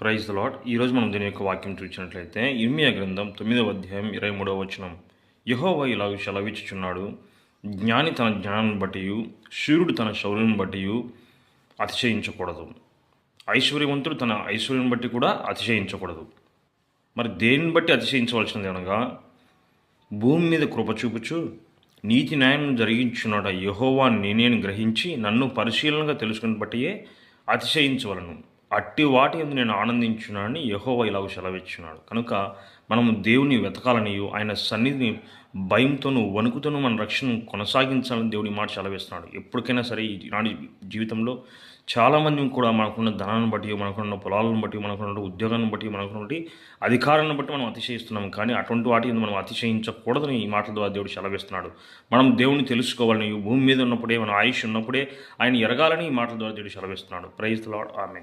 Praise lot ఈరోజు మనం దీని యొక్క వాక్యం చూసినట్లయితే ఇర్మియా గ్రంథం తొమ్మిదవ అధ్యాయం ఇరవై మూడవ వచనం. యహోవా ఇలా సెలవిచ్చుచున్నాడు. జ్ఞాని తన జ్ఞానం బట్టి శూరుడు తన శౌర్యం బట్టి అతిశయించకూడదు. ఐశ్వర్యవంతుడు తన ఐశ్వర్యం బట్టి కూడా అతిశయించకూడదు. మరి దేన్ని బట్టి అతిశయించవలసినది అనగా భూమి మీద కృప చూపుచు నీతి న్యాయం జరిగించున్నాడ యహోవా నేనేని గ్రహించి నన్ను పరిశీలనగా తెలుసుకుని బట్టియే అతిశయించవలను. అట్టి వాటి ఎందు నేను ఆనందించున్నానని యహోవా ఇలాగ సెలవిచ్చున్నాడు. కనుక మనము దేవుని వెతకాలని ఆయన సన్నిధిని భయంతోనూ వణుకుతోనూ మన రక్షణ కొనసాగించాలని దేవుని మాట సెలవిస్తున్నాడు. ఎప్పటికైనా సరే ఈనాటి జీవితంలో చాలామంది కూడా మనకున్న ధనాన్ని బట్టి మనకున్న పొలాలను బట్టి మనకున్న ఉద్యోగాన్ని బట్టి మనకున్న అధికారాన్ని బట్టి మనం అతిశయిస్తున్నాం కానీ అటువంటి వాటి మనం అతిశయించకూడదని ఈ మాటల ద్వారా దేవుడు సెలవిస్తున్నాడు. మనం దేవుని తెలుసుకోవాలని భూమి మీద ఉన్నప్పుడే మన ఆయుష్ ఉన్నప్పుడే ఆయన ఎరగాలని ఈ మాటల ద్వారా దేవుడు సెలవిస్తున్నాడు. ప్రైజ్ లాడ్ ఆమె